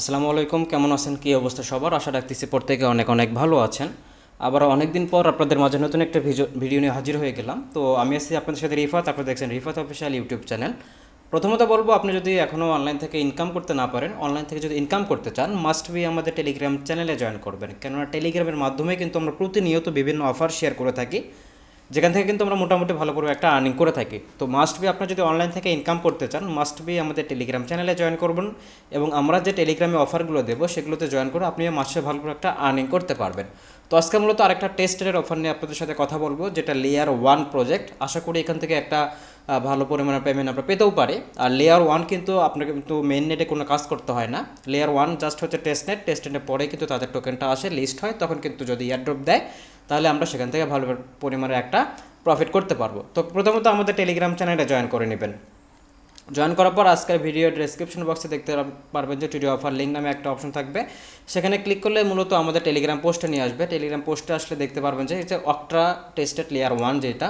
আসসালামু আলাইকুম, কেমন আছেন? কী অবস্থা সবার? আশা রাখতেছি প্রত্যেকে অনেক অনেক ভালো আছেন। আবার অনেক দিন পর আপনাদের মাঝে নতুন একটা ভিডিও নিয়ে হাজির হয়ে গেলাম। তো আমি আছি আপনাদের সাথে রিফাত। আপনারা দেখছেন রিফাত অফিসিয়াল ইউটিউব চ্যানেল। প্রথমত বলব, আপনি যদি এখনও অনলাইন থেকে ইনকাম করতে না পারেন অনলাইন থেকে যদি ইনকাম করতে চান মাস্ট বি আমাদের টেলিগ্রাম চ্যানেলে জয়েন করবেন। কেননা টেলিগ্রামের মাধ্যমে কিন্তু আমরা প্রতিনিয়ত বিভিন্ন অফার শেয়ার করে থাকি। যেখান থেকে কিন্তু আমরা মোটামুটি ভালো করে একটা আর্নিং করে থাকি। তো মাস্ট বি আপনার যদি অনলাইন থেকে ইনকাম করতে চান মাস্ট বি আমাদের টেলিগ্রাম চ্যানেলে জয়েন করবেন এবং আমরা যে টেলিগ্রামে অফারগুলো দেবো, সেগুলোতে জয়েন করে আপনি মাসে ভালো করে একটা আর্নিং করতে পারবেন। তো আজকে মূলত আরেকটা টেস্টের অফার নিয়ে আপনাদের সাথে কথা বলব, যেটা লেয়ার ওয়ান প্রজেক্ট আশা করি এখান থেকে একটা ভালো পরিমাণের পেমেন্ট আমরা পেতেও পারি। আর লেয়ার ওয়ান কিন্তু আপনাকে কিন্তু মেন নেটে কোনো কাজ করতে হয় না। লেয়ার ওয়ান জাস্ট হচ্ছে টেস্ট নেট টেস্ট নেটের পরে কিন্তু তাদের টোকেনটা আসে লিস্ট হয়, তখন কিন্তু যদি এয়ারড্রপ দেয়, তাহলে আমরা সেখান থেকে ভালো পরিমাণে একটা প্রফিট করতে পারব। তো প্রথমত আমাদের টেলিগ্রাম চ্যানেলে জয়েন করে নেবেন। জয়েন করার পর আজকের ভিডিও ডেসক্রিপশন বক্সে দেখতে পারবেন যে টুডে অফার লিঙ্ক নামে একটা অপশন থাকবে। সেখানে ক্লিক করলে মূলত আমাদের টেলিগ্রাম পোস্টে নিয়ে আসবে। টেলিগ্রাম পোস্টে আসলে দেখতে পারবেন যে যে অক্ট্রা টেস্টেড লেয়ার ওয়ান যেটা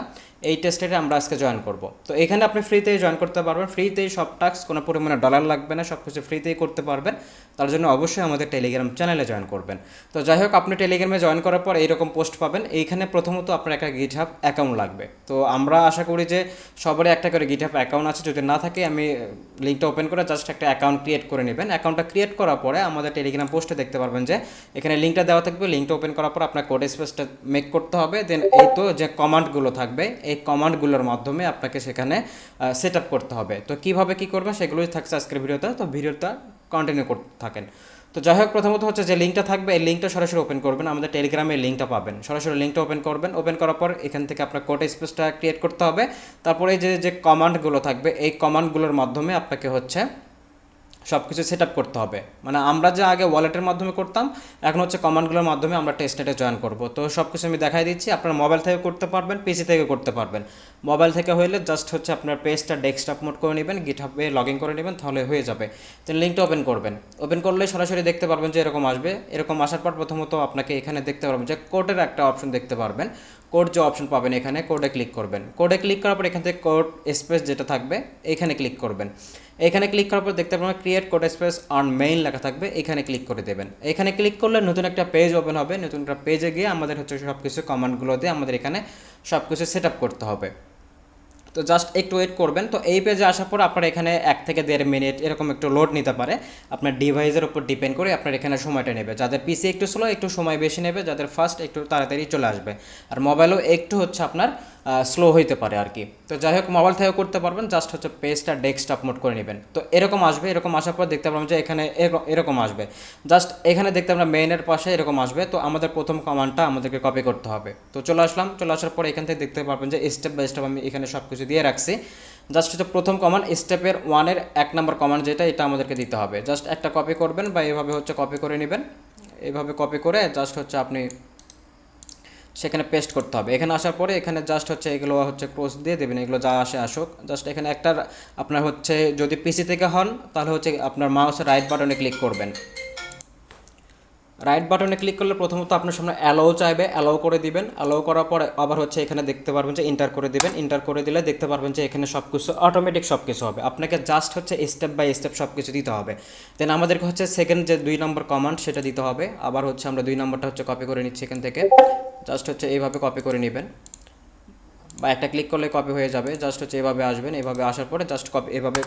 এই টেস্টেডে আমরা আজকে জয়েন করব। তো এখানে আপনি ফ্রিতেই জয়েন করতে পারবেন। ফ্রিতেই সব টাস্ক কোনো পরিমাণে ডলার লাগবে না সব কিছু ফ্রিতেই করতে পারবেন। তার জন্য অবশ্যই আমাদের টেলিগ্রাম চ্যানেলে জয়েন করবেন। তো যাই হোক, আপনি টেলিগ্রামে জয়েন করার পর এইরকম পোস্ট পাবেন। এইখানে প্রথমত আপনার একটা গিটহাব অ্যাকাউন্ট লাগবে। তো আমরা আশা করি যে সবারই একটা করে গিটহাব অ্যাকাউন্ট আছে। যদি না থাকে, আমি লিঙ্কটা ওপেন করে জাস্ট একটা অ্যাকাউন্ট ক্রিয়েট করে নেবেন। অ্যাকাউন্টটা ক্রিয়েট করার পরে আমাদের টেলিগ্রাম পোস্টে দেখতে পারবেন যে এখানে লিঙ্কটা দেওয়া থাকবে। লিঙ্কটা ওপেন করার পর আপনার কোড স্পেসটা মেক করতে হবে। দেন এই তো যে কমান্ডগুলো থাকবে এই কমান্ডগুলোর মাধ্যমে আপনাকে সেখানে সেট আপ করতে হবে। তো কীভাবে কী করবেন সেগুলোই থাকছে আজকের ভিডিওতে। তো ভিডিওটা কন্টিনিউ করতে থাকেন। তো যাই হোক, প্রথমত হচ্ছে যে লিঙ্কটা থাকবে, এই লিঙ্কটা সরাসরি ওপেন করবেন। আমাদের টেলিগ্রামে লিঙ্কটা পাবেন। সরাসরি লিঙ্কটা ওপেন করবেন। ওপেন করার পর এখান থেকে আপনার কোড স্পেসটা ক্রিয়েট করতে হবে। তারপরে যে যে কমান্ডগুলো থাকবে, এই কমান্ডগুলোর মাধ্যমে আপনাকে হচ্ছে সব কিছু সেট আপ করতে হবে। মানে আমরা যে আগে ওয়ালেটের মাধ্যমে করতাম, এখন হচ্ছে কমান্ডগুলোর মাধ্যমে আমরা টেস্টনেটে জয়েন করব। তো সব কিছু আমি দেখাই দিচ্ছি, আপনার মোবাইল থেকে করতে পারবেন পিসি থেকে করতে পারবেন। মোবাইল থেকে হইলে জাস্ট হচ্ছে আপনার পেজটা ডেস্কটপ মোড করে নেবেন গিটহাবে লগ ইন করে নেবেন, তাহলে হয়ে যাবে। তো লিঙ্কটা ওপেন করবেন। ওপেন করলে সরাসরি দেখতে পারবেন যে এরকম আসবে। এরকম আসার পর প্রথমত আপনাকে এখানে দেখতে পারবেন যে কোডের একটা অপশন দেখতে পারবেন। কোড যে অপশন পাবেন এখানে কোডে ক্লিক করবেন। কোডে ক্লিক করার পর এখান থেকে কোড স্পেস যেটা থাকবে, এখানে ক্লিক করবেন। এখানে ক্লিক করার পর দেখতে পাবেন create code space on main লেখা থাকবে, এখানে ক্লিক করে দেবেন। এখানে ক্লিক করলে নতুন একটা পেজ ওপেন হবে, নতুন একটা পেজে গিয়ে আমাদের হচ্ছে সব কিছু কমান্ডগুলো দিয়ে আমাদের এখানে সব কিছু সেট করতে হবে। তো জাস্ট একটু ওয়েট করবেন। তো এই পেজে আসার পর আপনার এখানে এক থেকে দেড় মিনিট এরকম একটু লোড নিতে পারে। আপনার ডিভাইসের উপর ডিপেন্ড করে আপনার এখানে সময়টা নেবে। যাদের পিসি একটু স্লো একটু সময় বেশি নেবে, যাদের ফার্স্ট একটু তাড়াতাড়ি চলে আসবে। আর মোবাইলও একটু হচ্ছে আপনার স্লো হইতে পারে আর কি তো যাই হোক মোবাইল থেকেও করতে পারবেন জাস্ট হচ্ছে পেজটা ডেস্কটপ মোড করে নেবেন। তো এরকম আসবে, এরকম আসার পর দেখতে পারবেন যে এখানে এরকম- আসবে। জাস্ট এখানে দেখতে আমরা মেইনের পাশে এরকম আসবে, তো আমাদের প্রথম কমান্ডটা আমাদেরকে কপি করতে হবে। তো চলে আসলাম, চলে আসার পর এখান থেকে দেখতে পারবেন যে স্টেপ বাই স্টেপ আমি এখানে সব কিছু দিয়ে রাখছি। জাস্ট হচ্ছে প্রথম কমান্ড স্টেপের ওয়ানের এক নম্বর কমান্ড যেটা, এটা আমাদেরকে দিতে হবে। জাস্ট একটা কপি করবেন বা এভাবে হচ্ছে কপি করে নেবেন। এইভাবে কপি করে জাস্ট হচ্ছে আপনি সেখানে পেস্ট করতে হবে। এখানে আসার পরে এখানে জাস্ট হচ্ছে এগুলো হচ্ছে ক্রস দিয়ে দেবেন, এগুলো যা আসে আসুক। জাস্ট এখানে একটা আপনার হচ্ছে যদি পিসি থেকে হন, তাহলে হচ্ছে আপনার মাউসের রাইট বাটনে ক্লিক করবেন। রাইট বাটনে ক্লিক করলে প্রথমত আপনার সামনে অ্যালাও চাইবে অ্যালাও করে দিবেন। অ্যালাও করার পরে আবার হচ্ছে এখানে দেখতে পারবেন যে ইন্টার করে দিবেন। ইন্টার করে দিলে দেখতে পারবেন যে এখানে সব কিছু অটোমেটিক সব কিছু হবে। আপনাকে জাস্ট হচ্ছে স্টেপ বাই স্টেপ সব কিছু দিতে হবে। দেন আমাদেরকে হচ্ছে সেকেন্ড যে দুই নম্বর কমান্ড সেটা দিতে হবে। আবার হচ্ছে আমরা দুই নম্বরটা হচ্ছে কপি করে নিচ্ছি এখান থেকে। জাস্ট হচ্ছে এইভাবে কপি করে নেবেন। বা একটা ক্লিক করলে কপি হয়ে যাবে। জাস্ট হচ্ছে এভাবে আসবেন। এভাবে আসার পরে জাস্ট কপি এভাবে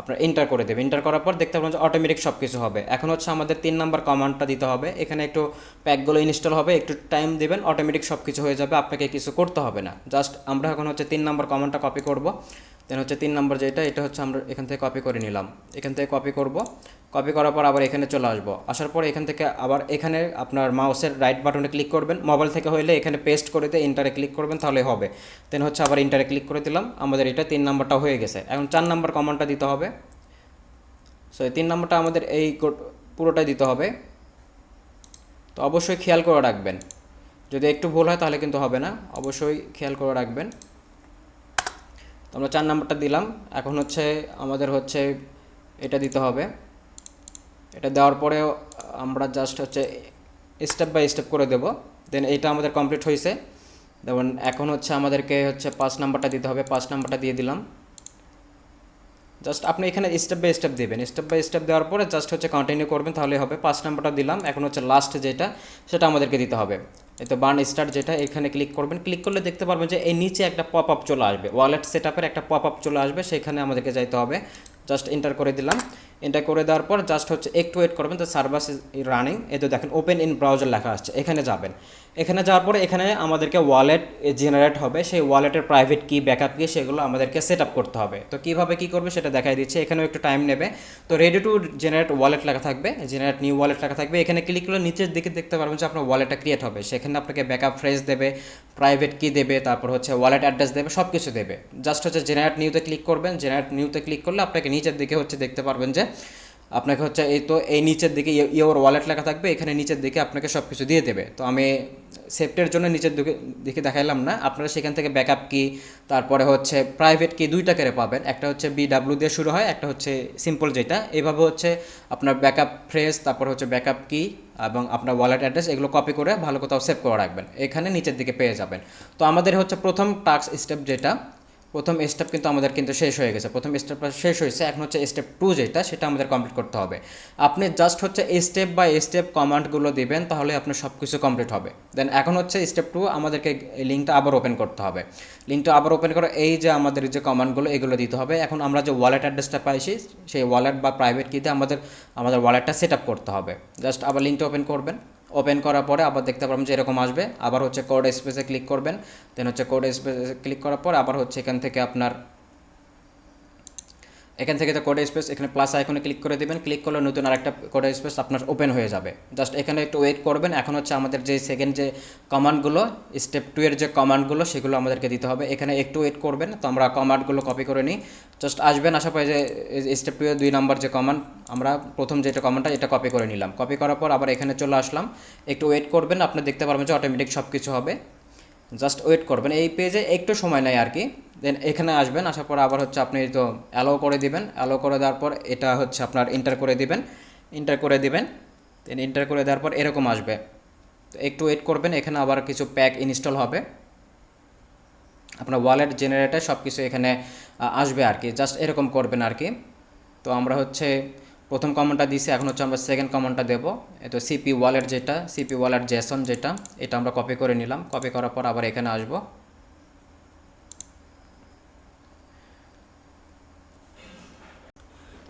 আপনার এন্টার করে দেবে এন্টার করার পর দেখতে পাবেন যে অটোমেটিক সব কিছু হবে। এখন হচ্ছে আমাদের তিন নাম্বার কমান্ডটা দিতে হবে। এখানে একটু প্যাকগুলো ইনস্টল হবে, একটু টাইম দেবেন অটোমেটিক সব কিছু হয়ে যাবে, আপনাকে কিছু করতে হবে না। জাস্ট আমরা এখন হচ্ছে তিন নাম্বার কমান্ডটা কপি করব। দেন হচ্ছে তিন নাম্বার যেটা, এটা হচ্ছে আমরা এখান থেকে কপি করে নিলাম। এখান থেকে কপি করব। কপি করার পর আবার এখানে চলে আসব। আসার পর এখান থেকে আবার এখানে আপনার মাউসের রাইট বাটনে ক্লিক করবেন। মোবাইল থেকে হইলে এখানে পেস্ট করে দিয়ে ইন্টারে ক্লিক করবেন, তাহলে হবে। দেন হচ্ছে আবার ইন্টারে ক্লিক করে দিলাম। আমাদের এটা তিন নাম্বারটা হয়ে গেছে। এখন চার নাম্বার কমান্ডটা দিতে হবে। সো এই তিন নম্বরটা আমাদের এই পুরোটাই দিতে হবে। তো অবশ্যই খেয়াল করে রাখবেন। যদি একটু ভুল হয় তাহলে কিন্তু হবে না। অবশ্যই খেয়াল করে রাখবেন। তো আমরা চার নাম্বারটা দিলাম। এখন হচ্ছে আমাদের হচ্ছে এটা দিতে হবে। এটা দেওয়ার পরে আমরা জাস্ট হচ্ছে স্টেপ বাই স্টেপ করে দেব। দেন এইটা আমাদের কমপ্লিট হয়েছে যেমন এখন হচ্ছে আমাদেরকে হচ্ছে পাঁচ নাম্বারটা দিতে হবে, পাঁচ নাম্বারটা দিয়ে দিলাম। জাস্ট আপনি এখানে স্টেপ বাই স্টেপ দেবেন। স্টেপ বাই স্টেপ দেওয়ার পরে জাস্ট হচ্ছে কন্টিনিউ করবেন, তাহলে হবে পাঁচ নাম্বারটা দিলাম। এখন হচ্ছে লাস্ট যেটা, সেটা আমাদেরকে দিতে হবে। এই তো বার্ন স্টার্ট যেটা, এখানে ক্লিক করবেন। ক্লিক করলে দেখতে পারবেন যে এই নিচে একটা পপ আপ চলে আসবে। ওয়ালেট সেট একটা পপ আপ চলে আসবে, সেখানে আমাদেরকে যাইতে হবে। জাস্ট এন্টার করে দিলাম। এন্টার করে দেওয়ার পর জাস্ট হচ্ছে একটু ওয়েট করবেন, তো সার্ভাস রানিং এই তো দেখেন ওপেন ইন ব্রাউজার লেখা আসছে, এখানে যাবেন। এখানে যাওয়ার পরে এখানে আমাদেরকে ওয়ালেট জেনারেট হবে, সেই ওয়ালেটের প্রাইভেট কি ব্যাকআপ কি সেগুলো আমাদেরকে সেট আপ করতে হবে। তো কীভাবে কী করবে সেটা দেখাই দিচ্ছে, এখানেও একটু টাইম নেবে। তো রেডি টু জেনারেট ওয়ালেট লেখা থাকবে জেনারেট নিউ ওয়ালেট লেখা থাকবে। এখানে ক্লিক করলে নিচের দিকে দেখতে পারবেন যে আপনার ওয়ালেটটা ক্রিয়েট হবে। সেখানে আপনাকে ব্যাকআপ ফ্রেজ দেবে প্রাইভেট কি দেবে, তারপর হচ্ছে ওয়ালেট অ্যাড্রেস দেবে সব কিছু দেবে। জাস্ট হচ্ছে জেনারেট নিউতে ক্লিক করবেন জেনারেট নিউতে ক্লিক করলে আপনাকে নিচের দিকে হচ্ছে দেখতে পারবেন যে আপনাকে হচ্ছে এই তো এই নিচের দিকে ইয়োর ওয়ালেট লেখা থাকবে, এখানে নিচের দিকে আপনাকে সব কিছু দিয়ে দেবে। তো আমি সেফটের জন্য নিচের দিকে দিকে দেখাইলাম না। আপনারা সেখান থেকে ব্যাকআপ কি তারপরে হচ্ছে প্রাইভেট কি দুইটা করে পাবেন। একটা হচ্ছে বি ডাব্লিউ দিয়ে শুরু হয়, একটা হচ্ছে সিম্পল যেটা। এইভাবে হচ্ছে আপনার ব্যাকআপ ফ্রেজ তারপর হচ্ছে ব্যাকআপ কি এবং আপনার ওয়ালেট অ্যাড্রেস এগুলো কপি করে ভালো কোথাও সেভ করে রাখবেন। এখানে নিচের দিকে পেয়ে যাবেন। তো আমাদের হচ্ছে প্রথম টাস্ক স্টেপ যেটা প্রথম স্টেপ কিন্তু আমাদের কিন্তু শেষ হয়ে গেছে। প্রথম স্টেপটা শেষ হয়েছে, এখন হচ্ছে স্টেপ টু যেটা, সেটা আমাদের কমপ্লিট করতে হবে। আপনি জাস্ট হচ্ছে স্টেপ বাই স্টেপ কমান্ডগুলো দিবেন, তাহলে আপনার সব কিছু কমপ্লিট হবে। দেন এখন হচ্ছে স্টেপ টু আমাদেরকে লিঙ্কটা আবার ওপেন করতে হবে। লিঙ্কটা আবার ওপেন করে, এই যে আমাদের যে কমান্ডগুলো এগুলো দিতে হবে। এখন আমরা যে ওয়ালেট অ্যাড্রেসটা পাইছি, সেই ওয়ালেট বা প্রাইভেট কিতে আমাদের আমাদের ওয়ালেটটা সেট আপ করতে হবে। জাস্ট আবার লিঙ্কটা ওপেন করবেন। ওপেন করার পরে আবার দেখতে পারবেন যে এরকম আসবে। আবার হচ্ছে কোড স্পেসে ক্লিক করবেন। দেন হচ্ছে কোড স্পেসে ক্লিক করার পর আবার হচ্ছে এখান থেকে আপনার এখান থেকে তো কোড স্পেস এখানে প্লাস আইকনে ক্লিক করে দেবেন। ক্লিক করলে নতুন আরেকটা কোড স্পেস আপনার ওপেন হয়ে যাবে। জাস্ট এখানে একটু ওয়েট করবেন। এখন হচ্ছে আমাদের যে সেকেন্ড যে কমান্ডগুলো স্টেপ টু এর যে কমান্ডগুলো সেগুলো আমাদেরকে দিতে হবে। এখানে একটু ওয়েট করবেন। তো আমরা কমান্ডগুলো কপি করে নিই। জাস্ট আসবেন, আশা পরে যে স্টেপ টু এর দুই নাম্বার যে কমান্ড আমরা প্রথম যেটা কমান্ডটা এটা কপি করে নিলাম। কপি করার পর আবার এখানে চলে আসলাম। একটু ওয়েট করবেন, আপনি দেখতে পারবেন যে অটোমেটিক সব কিছু হবে। জাস্ট ওয়েট করবেন। এই পেজে একটু সময় নেয় আর কি। দেন এখানে আসবেন, আসার পর আবার হচ্ছে আপনি তো অ্যালো করে দিবেন। অ্যালো করে দেওয়ার পর এটা হচ্ছে আপনার এন্টার করে দিবেন। এন্টার করে দিবেন। দেন এন্টার করে দেওয়ার পর এরকম আসবে। তো একটু ওয়েট করবেন, এখানে আবার কিছু প্যাক ইনস্টল হবে। আপনার ওয়ালেট জেনারেটার সব কিছু এখানে আসবে আর কি। জাস্ট এরকম করবেন আর কি। তো আমরা হচ্ছে প্রথম কমনটা দিছি এখন হচ্ছে আমরা সেকেন্ড কমনটা দেবো। তো সিপি ওয়ালেট যেটা সিপি ওয়ালেট জেসন যেটা, এটা আমরা কপি করে নিলাম। কপি করার পর আবার এখানে আসব।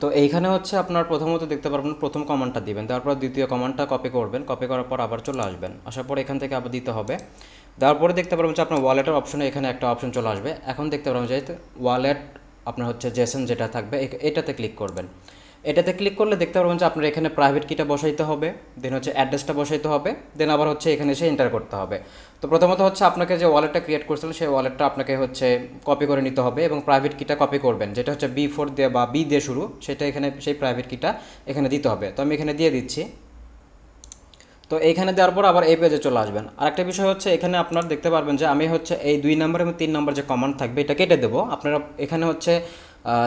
তো এইখানে হচ্ছে আপনার প্রথমত দেখতে পারবেন, প্রথম কমান্ডটা দিবেন তারপর দ্বিতীয় কমান্ডটা কপি করবেন কপি করার পর আবার চলে আসবেন। আসার পর এখান থেকে আবার দিতে হবে। দেওয়ার পরে দেখতে পারবেন যে আপনার ওয়ালেটের অপশনে এখানে একটা অপশন চলে আসবে। এখন দেখতে পারবেন যে ওয়ালেট আপনার হচ্ছে জেসন যেটা থাকবে এটাতে ক্লিক করবেন। এটাতে ক্লিক করলে দেখতে পারবেন যে আপনার এখানে প্রাইভেট কিটা বসাইতে হবে দেন হচ্ছে অ্যাড্রেসটা বসাইতে হবে দেন আবার হচ্ছে এখানে এসে এন্টার করতে হবে। তো প্রথমত হচ্ছে আপনাকে যে ওয়ালেটটা ক্রিয়েট করছিলেন, সেই ওয়ালেটটা আপনাকে হচ্ছে কপি করে নিতে হবে এবং প্রাইভেট কিটা কপি করবেন, যেটা হচ্ছে বি ফোর দিয়ে বা বি দিয়ে শুরু, সেটা এখানে সেই প্রাইভেট কিটা এখানে দিতে হবে। তো আমি এখানে দিয়ে দিচ্ছি। তো এইখানে দেওয়ার পর আবার এই পেজে চলে আসবেন। আরেকটা বিষয় হচ্ছে এখানে আপনার দেখতে পারবেন যে আমি হচ্ছে এই দুই নম্বর এবং তিন নম্বর যে কমান্ড থাকবে, এটা কেটে দেবো। আপনারা এখানে হচ্ছে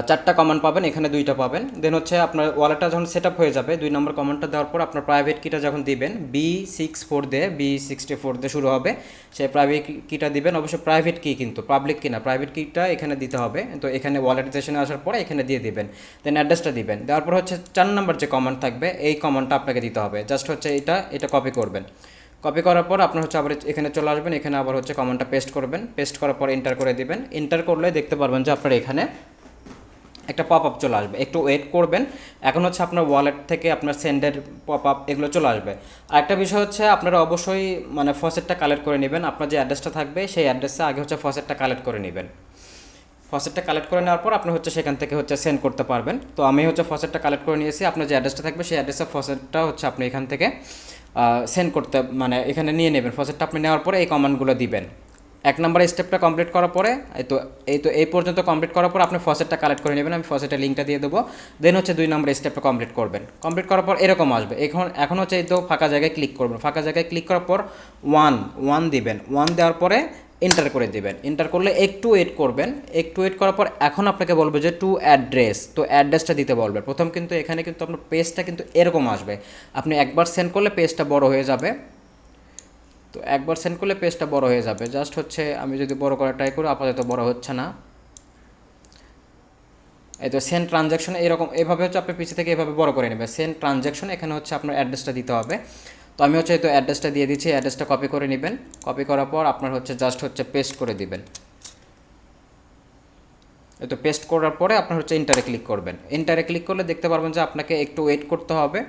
চারটা কমান্ড পাবেন, এখানে দুইটা পাবেন। দেন হচ্ছে আপনার ওয়ালেটটা যখন সেট হয়ে যাবে, দুই নম্বর কমান্ডটা দেওয়ার পর আপনার প্রাইভেট কিটা যখন দিবেন বি সিক্স ফোর দিয়ে বি সিক্সটি ফোর দিয়ে শুরু হবে। সেই প্রাইভেট কিটা দিবেন অবশ্য প্রাইভেট কি কিন্তু পাবলিক কি না প্রাইভেট কিটা এখানে দিতে হবে। তো এখানে ওয়ালেট সেশনে আসার পরে এখানে দিয়ে দিবেন। দেন অ্যাড্রেসটা দিবেন। দেওয়ার পর হচ্ছে চার নম্বর যে কমান্ড থাকবে, এই কমান্ডটা আপনাকে দিতে হবে। জাস্ট হচ্ছে এটা এটা কপি করবেন। কপি করার পর আপনার হচ্ছে আবার এখানে চলে আসবেন, এখানে আবার হচ্ছে কমান্ডটা পেস্ট করবেন। পেস্ট করার পর এন্টার করে দিবেন। এন্টার করলে দেখতে পারবেন যে আপনার এখানে একটা পপ আপ চলে আসবে। একটু ওয়েট করবেন, এখন হচ্ছে আপনার ওয়ালেট থেকে আপনার সেন্ডের পপ আপ এগুলো চলে আসবে। আর একটা বিষয় হচ্ছে আপনারা অবশ্যই মানে ফসেটটা কালেক্ট করে নেবেন, আপনার যে অ্যাড্রেসটা থাকবে সেই অ্যাড্রেসে আগে হচ্ছে ফসেটটা কালেক্ট করে নেবেন। ফসেটটা কালেক্ট করে নেওয়ার পর আপনি হচ্ছে সেখান থেকে হচ্ছে সেন্ড করতে পারবেন। তো আমি হচ্ছে ফসেটটা কালেক্ট করে নিয়েছি, আপনার যে অ্যাড্রেসটা থাকবে সেই অ্যাড্রেসে ফসেটটা হচ্ছে আপনি এখান থেকে সেন্ড করতে মানে এখানে নিয়ে নেবেন। ফসেটটা আপনি নেওয়ার পরে এই কমান্ডগুলো দিবেন। এক নম্বর স্টেপটা কমপ্লিট করার পরে, এই তো এই তো, এই পর্যন্ত কমপ্লিট করার পর আপনি ফসেটটা কালেক্ট করে নেবেন, আমি ফসেটের লিঙ্কটা দিয়ে দেবো। দেন হচ্ছে দুই নম্বর স্টেপটা কমপ্লিট করবেন। কমপ্লিট করার পর এরকম আসবে। এখন এখন হচ্ছে এই তো ফাঁকা জায়গায় ক্লিক করবেন। ফাঁকা জায়গায় ক্লিক করার পর ওয়ান ওয়ান দিবেন। ওয়ান দেওয়ার পরে এন্টার করে দেবেন। এন্টার করলে একটু ওয়েট করবেন। একটু ওয়েট করার পর এখন আপনাকে বলবে যে টু অ্যাড্রেস তো অ্যাড্রেসটা দিতে বলবে। প্রথম কিন্তু এখানে কিন্তু আপনার পেজটা কিন্তু এরকম আসবে। আপনি একবার সেন্ড করলে পেজটা বড় হয়ে যাবে। তো একবার সেন্ড করলে পেজটা বড় হয়ে যাবে। জাস্ট হচ্ছে আমি যদি বড় করা ট্রাই করি, আপাতত বড় হচ্ছে না। এই তো সেন্ড ট্রানজ্যাকশন এরকম, এভাবে হচ্ছে আপনি পিছিয়ে থেকে এভাবে বড় করে নেবেন। সেন্ড ট্রানজ্যাকশন এখানে হচ্ছে আপনার অ্যাড্রেসটা দিতে হবে। তো আমি হচ্ছে এই তো অ্যাড্রেসটা দিয়ে দিচ্ছি অ্যাড্রেসটা কপি করে নেবেন। কপি করার পর আপনার হচ্ছে জাস্ট হচ্ছে পেস্ট করে দিবেন। তো পেস্ট করার পরে আপনার হচ্ছে ইন্টারে ক্লিক করবেন। ইন্টারে ক্লিক করলে দেখতে পারবেন যে আপনাকে একটু ওয়েট করতে হবে।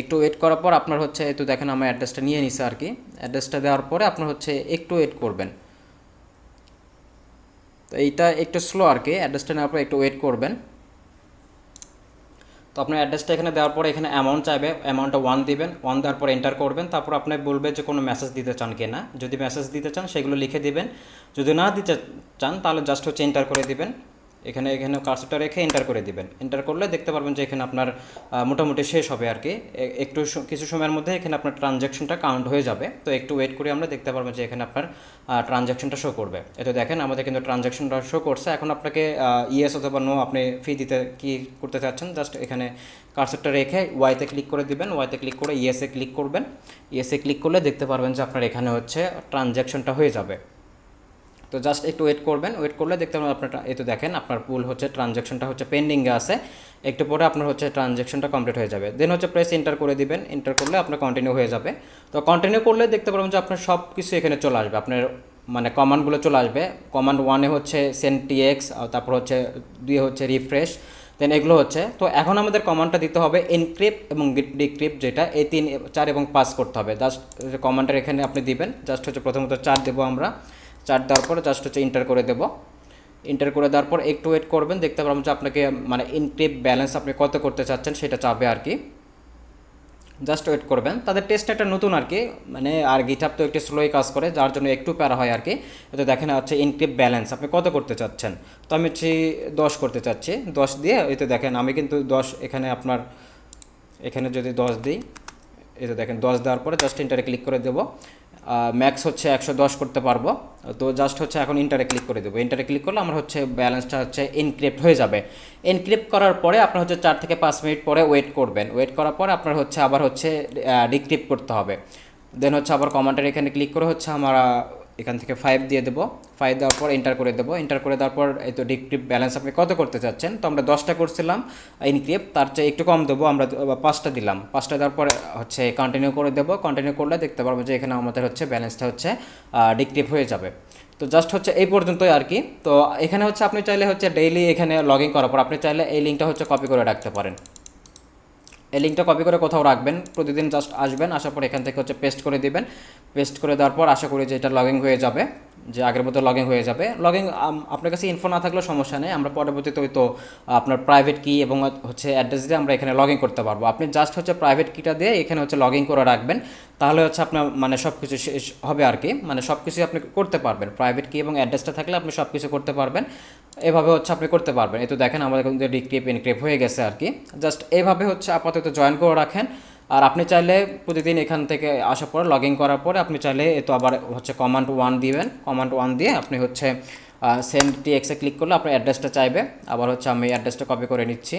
একটু ওয়েট করার পর আপনার হচ্ছে তো দেখেন আমার অ্যাড্রেসটা নিয়ে নিছে আর কি। অ্যাড্রেসটা দেওয়ার পরে আপনার হচ্ছে একটু ওয়েট করবেন। তো এইটা একটু স্লো আর কি অ্যাড্রেসটা নেওয়ার পর একটু ওয়েট করবেন। তো আপনার অ্যাড্রেসটা এখানে দেওয়ার পরে এখানে অ্যামাউন্ট চাইবে অ্যামাউন্টটা ওয়ান দিবেন ওয়ান দেওয়ার পর এন্টার করবেন, তারপর আপনি বলবে যে কোনো মেসেজ দিতে চান কি না যদি মেসেজ দিতে চান সেগুলো লিখে দিবেন। যদি না দিতে চান তাহলে জাস্ট হচ্ছে এন্টার করে দিবেন। এখানে এখানে কার্সটা রেখে এন্টার করে দিবেন। এন্টার করলে দেখতে পারবেন যে এখানে আপনার মোটামুটি শেষ হবে আর কি। একটু কিছু সময়ের মধ্যে এখানে আপনার ট্রানজ্যাকশনটা কাউন্ট হয়ে যাবে। তো একটু ওয়েট করে আমরা দেখতে পারব যে এখানে আপনার ট্রানজ্যাকশনটা শো করবে। এটা দেখেন, আমাদের কিন্তু ট্রানজ্যাকশনটা শো করছে। এখন আপনাকে ইয়েস অথবা নো আপনি ফি দিতে, কি করতে চাচ্ছেন জাস্ট এখানে কার্সরটা রেখে ওয়াইতে ক্লিক করে দিবেন। ওয়াইতে ক্লিক করে ইয়েসে ক্লিক করবেন। ইয়েসে ক্লিক করলে দেখতে পারবেন যে আপনার এখানে হচ্ছে ট্রানজ্যাকশনটা হয়ে যাবে। তো জাস্ট একটু ওয়েট করবেন। ওয়েট করলে দেখতে পাবেন আপনার এই তো দেখেন, আপনার পুল হচ্ছে ট্রানজ্যাকশনটা হচ্ছে পেন্ডিংয়ে আছে। একটু পরে আপনার হচ্ছে ট্রানজ্যাকশনটা কমপ্লিট হয়ে যাবে। দেন হচ্ছে প্রেস এন্টার করে দিবেন। এন্টার করলে আপনার কন্টিনিউ হয়ে যাবে। তো কন্টিনিউ করলে দেখতে পারবেন যে আপনার সব কিছু এখানে চলে আসবে। আপনার মানে কমান্ডগুলো চলে আসবে। কমান্ড ওয়ানে হচ্ছে সেন্ট টিএক্স তারপর হচ্ছে দুই হচ্ছে রিফ্রেশ দেন এগুলো হচ্ছে। তো এখন আমাদের কমান্ডটা দিতে হবে এনক্রিপ্ট এবং ডিক্রিপ্ট যেটা, এই তিন, চার এবং পাস করতে হবে। জাস্ট কমান্ডের এখানে আপনি দিবেন। জাস্ট হচ্ছে প্রথমত চার দেবো আমরা। চার দেওয়ার পরে জাস্ট হচ্ছে ইন্টার করে দেবো। ইন্টার করে দেওয়ার পর একটু ওয়েট করবেন, দেখতে পারবেন যে আপনাকে মানে ইনক্রিপ্ট ব্যালেন্স আপনি কত করতে চাচ্ছেন সেটা চাবে আর কি। জাস্ট ওয়েট করবেন। তাদের টেস্ট একটা নতুন আর কি মানে আর গিটাপ তো একটু স্লোই কাজ করে, যার জন্য একটু প্যারা হয় আর কি। তো দেখেন হচ্ছে ইনক্রিপ ব্যালেন্স আপনি কত করতে চাচ্ছেন। তো আমি হচ্ছে দশ করতে চাচ্ছি। দশ দিয়ে এই তো দেখেন আমি কিন্তু দশ এখানে আপনার, এখানে যদি দশ দিই এই তো দেখেন দশ দেওয়ার পরে জাস্ট ইন্টারে ক্লিক করে দেবো। ম্যাক্স হচ্ছে একশো দশ করতে পারব। তো জাস্ট হচ্ছে এখন ইন্টারে ক্লিক করে দেবো। ইন্টারে ক্লিক করলে আমার হচ্ছে ব্যালেন্সটা হচ্ছে এনক্রিপ্ট হয়ে যাবে। এনক্রিপ্ট করার পরে আপনার হচ্ছে চার থেকে পাঁচ মিনিট পরে ওয়েট করবেন। ওয়েট করার পরে আপনার হচ্ছে আবার হচ্ছে ডিক্রিপ্ট করতে হবে। দেন হচ্ছে আবার কমান্ডের এখানে ক্লিক করে হচ্ছে আমার এখান থেকে ফাইভ দিয়ে দেবো। ফাইভ দেওয়ার পর এন্টার করে দেবো। এন্টার করে দেওয়ার পর এই তো ডিক্রিপ্ট ব্যালেন্স আপনি কত করতে চাচ্ছেন? তো আমরা দশটা করছিলাম ইনক্রিপ তার চেয়ে একটু কম দেবো। আমরা পাঁচটা দিলাম। পাঁচটা দেওয়ার পর হচ্ছে কন্টিনিউ করে দেবো। কন্টিনিউ করলে দেখতে পারব যে এখানে আমাদের হচ্ছে ব্যালেন্সটা হচ্ছে ডিক্রিপ হয়ে যাবে। তো জাস্ট হচ্ছে এই পর্যন্তই আর কি। তো এখানে হচ্ছে আপনি চাইলে হচ্ছে ডেইলি এখানে লগ ইন করার পর আপনি চাইলে এই লিঙ্কটা হচ্ছে কপি করে রাখতে পারেন। এই লিঙ্কটা কপি করে কোথাও রাখবেন, প্রতিদিন জাস্ট আসবেন, আসার পর এখান থেকে হচ্ছে পেস্ট করে দিবেন। পেস্ট করে দেওয়ার পর আশা করি যে এটা লগ হয়ে যাবে। যে আগের মতো লগিং হয়ে যাবে। লগিং আপনার কাছে ইনফো না থাকলেও সমস্যা নেই। আমরা পরবর্তীতে ওই তো আপনার প্রাইভেট কি এবং হচ্ছে অ্যাড্রেস দিয়ে আমরা এখানে লগইন করতে পারব। আপনি জাস্ট হচ্ছে প্রাইভেট কিটা দিয়ে এখানে হচ্ছে লগইন করে রাখবেন। তাহলে হচ্ছে আপনার মানে সব কিছু শেষ হবে আর কি। মানে সব কিছুই আপনি করতে পারবেন। প্রাইভেট কি এবং অ্যাড্রেসটা থাকলে আপনি সব কিছু করতে পারবেন। এভাবে হচ্ছে আপনি করতে পারবেন। এই তো দেখেন আমাদের কিন্তু ডিক্রিপ ইনক্রিপ হয়ে গেছে আর কি। জাস্ট এভাবে হচ্ছে আপাতত জয়েন করে রাখেন। আর আপনি চাইলে প্রতিদিন এখান থেকে আসার পরে লগ ইন করার পরে আপনি চাইলে এ তো আবার হচ্ছে কমান্ড ওয়ান দিবেন। কমান্ড ওয়ান দিয়ে আপনি হচ্ছে সেন্ড টিএক্সে ক্লিক করলে আপনার অ্যাড্রেসটা চাইবে। আবার হচ্ছে আমি অ্যাড্রেসটা কপি করে নিচ্ছি।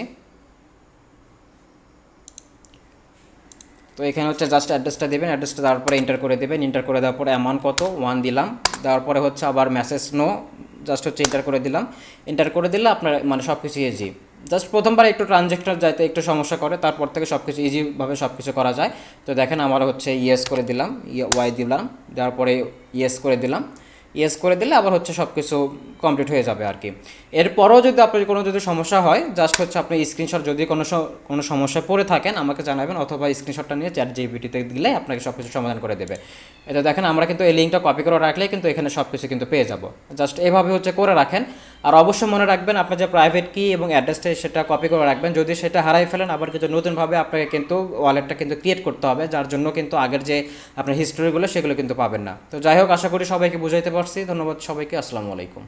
তো এখানে হচ্ছে জাস্ট অ্যাড্রেসটা দেবেন। অ্যাড্রেসটা দেওয়ার পরে এন্টার করে দেবেন। এন্টার করে দেওয়ার পরে অ্যামাউন্ট কত? ওয়ান দিলাম। দেওয়ার পরে হচ্ছে আবার মেসেজ নো জাস্ট হচ্ছে এন্টার করে দিলাম। এন্টার করে দিলে আপনার মানে সব কিছু ইজি জাস্ট প্রথমবার একটু ট্রানজ্যাকশন যাইতে একটু সমস্যা করে, তারপর থেকে সব কিছু ইজিভাবে সব কিছু করা যায়। তো দেখেন আমার হচ্ছে ইয়েস করে দিলাম ওয়াই দিলাম, দেওয়ার পরে ইয়েস করে দিলাম। ইয়েস করে দিলে আবার হচ্ছে সব কিছু কমপ্লিট হয়ে যাবে আর কি। এরপরও যদি আপনার কোনো যদি সমস্যা হয় জাস্ট হচ্ছে আপনি স্ক্রিনশট যদি কোনো কোনো সমস্যায় পড়ে থাকেন, আমাকে জানাবেন অথবা স্ক্রিনশটটা নিয়ে চ্যাট জিবিটিতে দিলে আপনাকে সব কিছু সমাধান করে দেবে। এটা দেখেন আমরা কিন্তু এই লিঙ্কটা কপি করে রাখলে কিন্তু এখানে সব কিছু কিন্তু পেয়ে যাব। জাস্ট এভাবে হচ্ছে করে রাখেন। আর অবশ্যই মনে রাখবেন, আপনার যে প্রাইভেট কি এবং অ্যাড্রেসটা সেটা কপি করে রাখবেন। যদি সেটা হারাই ফেলেন, আবার কিন্তু নতুনভাবে আপনাকে কিন্তু ওয়ালেটটা কিন্তু ক্রিয়েট করতে হবে, যার জন্য কিন্তু আগের যে আপনার হিস্টোরিগুলো সেগুলো কিন্তু পাবেন না। তো যাই হোক, আশা করি সবাইকে বুঝাইতে পারছি। ধন্যবাদ সবাইকে, আসসালামু আলাইকুম।